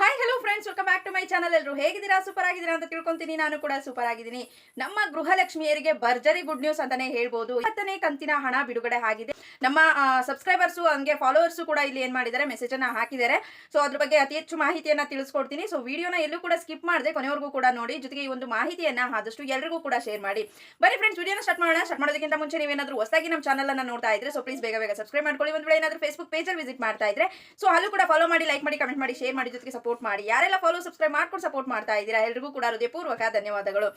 Hi hello friends welcome back to my channel ಎಲ್ಲರೂ ಹೇಗಿದ್ದೀರಾ? Super ಆಗಿದ್ದೀರಾ ಅಂತ ತಿಳ್ಕೊಂತೀನಿ. ನಾನು ಕೂಡ ಸೂಪರ್ ಆಗಿದ್ದೀನಿ. ನಮ್ಮ ಗೃಹಲಕ್ಷ್ಮಿಯರಿಗೆ ಭರ್ಜರಿ ಗುಡ್ ನ್ಯೂಸ್ ಅಂತಾನೆ ಹೇಳ್ಬೋದು. ಇವತ್ತನೇ ಕಂತಿನ ಹಣ ಬಿಡುಗಡೆ ಆಗಿದೆ. ನಮ್ಮ ಸಬ್ಸ್ಕ್ರೈಬರ್ಸು ಹಂಗೆ ಫಾಲೋವರ್ಸು ಕೂಡ ಇಲ್ಲಿ ಏನ್ ಮಾಡಿದ್ದಾರೆ? ಮೆಸೇಜ್ ಅನ್ನ ಹಾಕಿದ್ದಾರೆ. ಸೊ ಅದ್ರ ಬಗ್ಗೆ ಅತಿ ಹೆಚ್ಚು ಮಾಹಿತಿಯನ್ನ ತಿಳಿಸ್ಕೊಡ್ತೀನಿ. ಸೊ ವಿಡಿಯೋನ ಎಲ್ಲೂ ಕೂಡ ಸ್ಕಿಪ್ ಮಾಡಿದೆ ಕೊನೆವರೆಗೂ ಕೂಡ ನೋಡಿ. ಜೊತೆಗೆ ಈ ಒಂದು ಮಾಹಿತಿಯನ್ನ ಆದಷ್ಟು ಎಲ್ರಿಗೂ ಕೂಡ ಶೇರ್ ಮಾಡಿ. ಬರೀ ಫ್ರೆಂಡ್ಸ್ ವಿಡಿಯೋನ ಸ್ಟಾರ್ಟ್ ಮಾಡೋಣ. ಸ್ಟಾರ್ಟ್ ಮಾಡೋದಕ್ಕಿಂತ ಮುಂಚೆ ನೀವೇನಾದ್ರೂ ಹೊಸದಾಗಿ ನಮ್ಮ ಚಾನಲ್ ಅನ್ನ ನೋಡ್ತಾ ಇದ್ರೆ ಸೊ ಪ್ಲೀಸ್ ಬೇಗ ಬೇಗ ಸಬ್ಸ್ಕ್ರೈಬ್ ಮಾಡ್ಕೊಳ್ಳಿ. ಒಂದು ವೇಳೆ ಏನಾದ್ರೂ ಫೇಸ್ಬುಕ್ ಪೇಜಲ್ಲಿ ವಿಸಿಟ್ ಮಾಡ್ತಾ ಇದ್ರೆ ಸೊ ಅಲ್ಲೂ ಕೂಡ ಫಾಲೋ ಮಾಡಿ ಲೈಕ್ ಮಾಡಿ ಕಮೆಂಟ್ ಮಾಡಿ ಶೇರ್ ಮಾಡಿ. ಜೊತೆಗೆ ಸಪೋರ್ಟ್ ಮಾಡಿ. ಯಾರೆಲ್ಲ ಫಾಲೋ ಸಬ್ಸ್ಕ್ರೈಬ್ ಮಾಡ್ಕೊಂಡು ಸಪೋರ್ಟ್ ಮಾಡ್ತಾ ಇದ್ದೀರಾ, ಎಲ್ರಿಗೂ ಕೂಡ ಹೃದಯಪೂರ್ವಕ ಧನ್ಯವಾದಗಳು.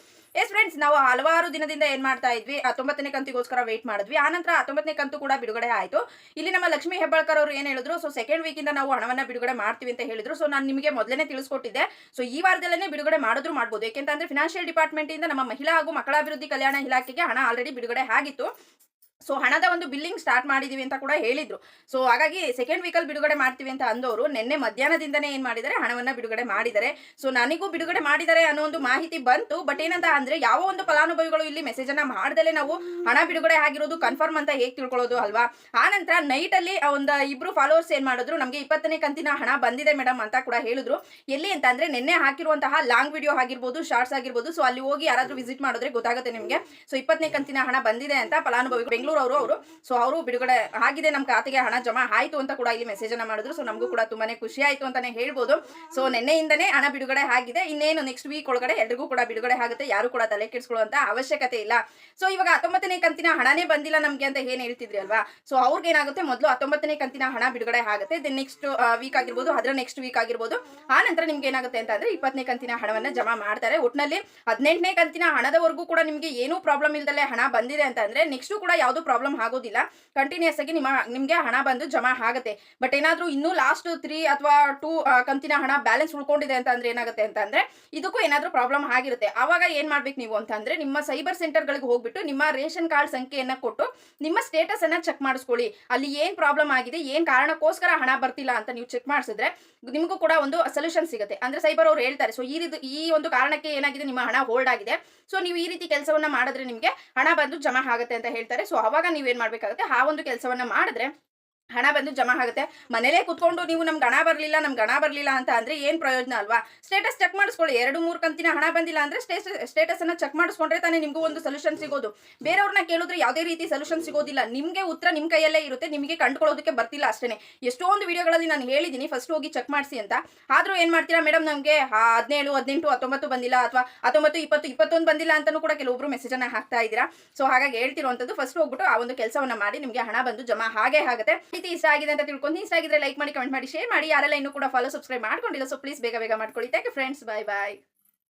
ಎಸ್ ಫ್ರೆಂಡ್ಸ್ ನಾವು ಹಲವಾರು ದಿನದಿಂದ ಏನ್ ಮಾಡ್ತಾ ಇದ್ವಿ, ಹತ್ತೊಂಬತ್ತನೇ ಕಂತಿಗೋಸ್ಕರ ವೇಟ್ ಮಾಡಿದ್ವಿ. ಆನಂತರ ಹತ್ತೊಂಬತ್ತನೇ ಕಂತು ಕೂಡ ಬಿಡುಗಡೆ ಆಯಿತು. ಇಲ್ಲಿ ನಮ್ಮ ಲಕ್ಷ್ಮೀ ಹೆಬ್ಬಾಳ್ಕರ್ ಅವರು ಏನ್ ಹೇಳಿದ್ರು ಸೊ ಸೆಕೆಂಡ್ ವೀಕ್ ಇಂದ ನಾವು ಹಣವನ್ನ ಬಿಡುಗಡೆ ಮಾಡ್ತೀವಿ ಅಂತ ಹೇಳಿದ್ರು. ಸೊ ನಾನು ನಿಮಗೆ ಮೊದಲನೇ ತಿಳಿಸ್ಕೊಟ್ಟಿದ್ದೆ. ಸೊ ಈ ವಾರದಲ್ಲೇ ಬಿಡುಗಡೆ ಮಾಡಿದ್ರು ಮಾಡ್ಬೋದು. ಯಾಕೆಂತಂದ್ರೆ ಫಿನಾನ್ಷಿಯಲ್ ಡಿಪಾರ್ಟ್ಮೆಂಟ್ ಇಂದ ನಮ್ಮ ಮಹಿಳಾ ಹಾಗೂ ಮಕ್ಕಳ ಅಭಿವೃದ್ಧಿ ಕಲ್ಯಾಣ ಇಲಾಖೆಗೆ ಹಣ ಆಲ್ರೆಡಿ ಬಿಡುಗಡೆ ಆಗಿತ್ತು. ಸೊ ಹಣದ ಒಂದು ಬಿಲ್ಲಿಂಗ್ ಸ್ಟಾರ್ಟ್ ಮಾಡಿದೀವಿ ಅಂತ ಕೂಡ ಹೇಳಿದ್ರು. ಸೊ ಹಾಗಾಗಿ ಸೆಕೆಂಡ್ ವೀಕಲ್ಲಿ ಬಿಡುಗಡೆ ಮಾಡ್ತೀವಿ ಅಂತ ಅಂದವರು ನಿನ್ನೆ ಮಧ್ಯಾಹ್ನದಿಂದನೇ ಏನು ಮಾಡಿದರೆ ಹಣವನ್ನ ಬಿಡುಗಡೆ ಮಾಡಿದ್ದಾರೆ. ಸೊ ನನಗೂ ಬಿಡುಗಡೆ ಮಾಡಿದ್ದಾರೆ ಅನ್ನೋ ಒಂದು ಮಾಹಿತಿ ಬಂತು. ಬಟ್ ಏನಂತ ಅಂದ್ರೆ, ಯಾವ ಒಂದು ಫಲಾನುಭವಿಗಳು ಇಲ್ಲಿ ಮೆಸೇಜ್ ಅನ್ನ ಮಾಡ್ದಲೇ ನಾವು ಹಣ ಬಿಡುಗಡೆ ಆಗಿರೋದು ಕನ್ಫರ್ಮ್ ಅಂತ ಹೇಗೆ ತಿಳ್ಕೊಳ್ಳೋದು ಅಲ್ವಾ? ಆ ನಂತರ ನೈಟ್ ಅಲ್ಲಿ ಒಂದು ಇಬ್ರು ಫಾಲೋವರ್ಸ್ ಏನ್ ಮಾಡಿದ್ರು? ನಮಗೆ ಇಪ್ಪತ್ತನೇ ಕಂತಿನ ಹಣ ಬಂದಿದೆ ಮೇಡಮ್ ಅಂತ ಕೂಡ ಹೇಳಿದ್ರು. ಎಲ್ಲಿ ಅಂತ ಅಂದ್ರೆ, ನಿನ್ನೆ ಹಾಕಿರುವಂತಹ ಲಾಂಗ್ ವಿಡಿಯೋ ಆಗಿರ್ಬೋದು ಶಾರ್ಟ್ಸ್ ಆಗಿರ್ಬೋದು. ಸೊ ಅಲ್ಲಿ ಹೋಗಿ ಯಾರಾದ್ರೂ ವಿಸಿಟ್ ಮಾಡಿದ್ರೆ ಗೊತ್ತಾಗುತ್ತೆ ನಿಮಗೆ. ಸೊ ಇಪ್ಪತ್ತನೇ ಕಂತಿನ ಹಣ ಬಂದಿದೆ ಅಂತ ಫಲಾನುಭವಿ ಬೆಂಗಳೂರು ಅವರು ಅವರು ಸೊ ಅವರು ಬಿಡುಗಡೆ ಆಗಿದೆ. ನಮ್ಮ ಖಾತೆಗೆ ಹಣ ಜಮಾ ಆಯ್ತು ಅಂತ ಕೂಡ ಇಲ್ಲಿ ಮೆಸೇಜ್ ಅನ್ನ ಮಾಡಿದ್ರು. ಸೊ ನಮಗೂ ಕೂಡ ತುಂಬಾನೇ ಖುಷಿ ಆಯ್ತು ಅಂತಾನೆ ಹೇಳ್ಬೋದು. ಸೊ ನಿನ್ನೆಯಿಂದನೇ ಹಣ ಬಿಡುಗಡೆ ಆಗಿದೆ. ಇನ್ನೇನು ನೆಕ್ಸ್ಟ್ ವೀಕ್ ಒಳಗಡೆ ಎಲ್ರಿಗೂ ಕೂಡ ಬಿಡುಗಡೆ ಆಗುತ್ತೆ. ಯಾರು ಕೂಡ ತಲೆ ಕೆಡಿಸ್ಕೊಳ್ಳುವಂತ ಅವಶ್ಯಕತೆ ಇಲ್ಲ. ಸೊ ಇವಾಗ ಹತ್ತೊಂಬತ್ತನೇ ಕಂತಿನ ಹಣನೇ ಬಂದಿಲ್ಲ ನಮ್ಗೆ ಅಂತ ಏನ್ ಹೇಳ್ತಿದ್ರಿ ಅಲ್ವಾ? ಸೊ ಅವ್ರಿಗೆ ಏನಾಗುತ್ತೆ? ಮೊದಲು ಹತ್ತೊಂಬತ್ತನೇ ಕಂತಿನ ಹಣ ಬಿಡುಗಡೆ ಆಗುತ್ತೆ. ದೆನ್ ನೆಕ್ಸ್ಟ್ ವೀಕ್ ಆಗಿರ್ಬೋದು, ಅದರ ನೆಕ್ಸ್ಟ್ ವೀಕ್ ಆಗಿರ್ಬೋದು. ಆ ನಂತರ ನಿಮ್ಗೆ ಏನಾಗುತ್ತೆ ಅಂತ ಅಂದ್ರೆ ಇಪ್ಪತ್ತನೇ ಕಂತಿನ ಹಣವನ್ನ ಜಮಾ ಮಾಡ್ತಾರೆ. ಒಟ್ಟಿನಲ್ಲಿ ಹದಿನೆಂಟನೇ ಕಂತಿನ ಹಣದವರೆಗೂ ಕೂಡ ನಿಮ್ಗೆ ಏನೂ ಪ್ರಾಬ್ಲಮ್ ಇಲ್ದಲೆ ಹಣ ಬಂದಿದೆ ಅಂತ ಅಂದ್ರೆ ನೆಕ್ಸ್ಟ್ ಕೂಡ ಯಾವುದು ಪ್ರಾಬ್ಲಮ್ ಆಗೋದಿಲ್ಲ. ಕಂಟಿನ್ಯೂಸ್ ಆಗಿ ನಿಮ್ಮ, ನಿಮಗೆ ಹಣ ಬಂದು ಜಮಾ ಆಗುತ್ತೆ. ಬಟ್ ಏನಾದರೂ ಇನ್ನೂ ಲಾಸ್ಟ್ ತ್ರೀ ಅಥವಾ ಟೂ ಕಂತಿನ ಹಣ ಬ್ಯಾಲೆನ್ಸ್ ಉಳ್ಕೊಂಡಿದೆ ಅಂತ ಅಂದ್ರೆ ಏನಾಗುತ್ತೆ ಅಂತ ಅಂದ್ರೆ ಇದಕ್ಕೂ ಏನಾದರೂ ಪ್ರಾಬ್ಲಮ್ ಆಗಿರುತ್ತೆ. ಆವಾಗ ಏನ್ ಮಾಡ್ಬೇಕು ನೀವು ಅಂತಂದ್ರೆ ನಿಮ್ಮ ಸೈಬರ್ ಸೆಂಟರ್ಗಳಿಗೆ ಹೋಗ್ಬಿಟ್ಟು ನಿಮ್ಮ ರೇಷನ್ ಕಾರ್ಡ್ ಸಂಖ್ಯೆಯನ್ನು ಕೊಟ್ಟು ನಿಮ್ಮ ಸ್ಟೇಟಸ್ ಅನ್ನ ಚೆಕ್ ಮಾಡಿಸ್ಕೊಳ್ಳಿ. ಅಲ್ಲಿ ಏನ್ ಪ್ರಾಬ್ಲಮ್ ಆಗಿದೆ, ಏನ್ ಕಾರಣಕ್ಕೋಸ್ಕರ ಹಣ ಬರ್ತಿಲ್ಲ ಅಂತ ನೀವು ಚೆಕ್ ಮಾಡಿಸಿದ್ರೆ ನಿಮಗೂ ಕೂಡ ಒಂದು ಸೊಲ್ಯೂಷನ್ ಸಿಗುತ್ತೆ. ಅಂದ್ರೆ ಸೈಬರ್ ಅವರು ಹೇಳ್ತಾರೆ ಸೊ ಈ ರೀತಿ, ಈ ಒಂದು ಕಾರಣಕ್ಕೆ ಏನಾಗಿದೆ, ನಿಮ್ಮ ಹಣ ಹೋಲ್ಡ್ ಆಗಿದೆ. ಸೊ ನೀವು ಈ ರೀತಿ ಕೆಲಸವನ್ನ ಮಾಡಿದ್ರೆ ನಿಮಗೆ ಹಣ ಬಂದು ಜಮಾ ಆಗುತ್ತೆ ಅಂತ ಹೇಳ್ತಾರೆ. ಸೊ ಅವಾಗ ನೀವೇನ್ ಮಾಡ್ಬೇಕಾಗುತ್ತೆ ಆ ಒಂದು ಕೆಲಸವನ್ನ ಮಾಡಿದ್ರೆ ಹಣ ಬಂದು ಜಮಾ ಆಗುತ್ತೆ. ಮನೇಲೇ ಕುತ್ಕೊಂಡು ನೀವು ನಮ್ಗೆ ಹಣ ಬರಲಿಲ್ಲ, ನಮ್ಗೆ ಹಣ ಬರಲಿಲ್ಲ ಅಂತ ಅಂದರೆ ಏನು ಪ್ರಯೋಜನ ಅಲ್ವಾ? ಸ್ಟೇಟಸ್ ಚೆಕ್ ಮಾಡಿಸ್ಕೊಳ್ಳಿ. ಎರಡು, ಮೂರು ಕಂತಿನ ಹಣ ಬಂದಿಲ್ಲ ಅಂದರೆ ಸ್ಟೇಟಸ್ ಸ್ಟೇಟಸನ್ನು ಚೆಕ್ ಮಾಡಿಸ್ಕೊಂಡ್ರೆ ತಾನೇ ನಿಮಗೂ ಒಂದು ಸೊಲ್ಯೂಷನ್ ಸಿಗೋದು. ಬೇರೆಯವ್ರನ್ನ ಕೇಳಿದ್ರೆ ಯಾವುದೇ ರೀತಿ ಸೊಲ್ಯೂಷನ್ ಸಿಗೋದಿಲ್ಲ. ನಿಮಗೆ ಉತ್ತರ ನಿಮ್ಮ ಕೈಯಲ್ಲೇ ಇರುತ್ತೆ. ನಿಮಗೆ ಕಂಡುಕೊಳ್ಳೋದಕ್ಕೆ ಬರ್ತಿಲ್ಲ ಅಷ್ಟೇ ಎಷ್ಟೊಂದು ವಿಡಿಯೋಗಳಲ್ಲಿ ನಾನು ಹೇಳಿದ್ದೀನಿ. ಫಸ್ಟ್ ಹೋಗಿ ಚೆಕ್ ಮಾಡಿಸಿ ಅಂತ. ಆದರೂ ಏನು ಮಾಡ್ತೀರಾ ಮೇಡಮ್ ನಮಗೆ ಹದಿನೇಳು, ಹದಿನೆಂಟು, ಹತ್ತೊಂಬತ್ತು ಬಂದಿಲ್ಲ ಅಥವಾ ಹತ್ತೊಂಬತ್ತು, ಇಪ್ಪತ್ತು, ಇಪ್ಪತ್ತೊಂದು ಬಂದಿಲ್ಲ ಅಂತಲೂ ಕೂಡ ಕೆಲವೊಬ್ಬರು ಮೆಸೇಜನ್ನು ಹಾಕ್ತಾ ಇದ್ದೀರಾ. ಸೊ ಹಾಗಾಗಿ ಹೇಳ್ತಿರುವಂಥದ್ದು ಫಸ್ಟ್ ಹೋಗ್ಬಿಟ್ಟು ಆ ಒಂದು ಕೆಲಸವನ್ನು ಮಾಡಿ ನಿಮಗೆ ಹಣ ಬಂದು ಜಮಾ ಹಾಗೆ ಆಗುತ್ತೆ. ರೀತಿ ಇಷ್ಟ ಆಗಿದೆ ಅಂತ ತಿಳ್ಕೊಂಡು ಇಷ್ಟ ಆಗಿದ್ರೆ ಲೈಕ್ ಮಾಡಿ ಕಮೆಂಟ್ ಮಾಡಿ ಶೇರ್ ಮಾಡಿ. ಯಾರೆಲ್ಲ ಇನ್ನೂ ಕೂಡ ಫಾಲೋ ಸಬ್ಸ್ಕ್ರೈಬ್ ಮಾಡ್ಕೊಂಡಿಲ್ಲ ಸೊ ಪ್ಲೀಸ್ ಬೇಗ ಬೇಗ ಮಾಡ್ಕೊಳ್ಳಿ. ಥ್ಯಾಂಕ್ ಫ್ರೆಂಡ್ಸ್ ಬಾಯ್ ಬಾಯ್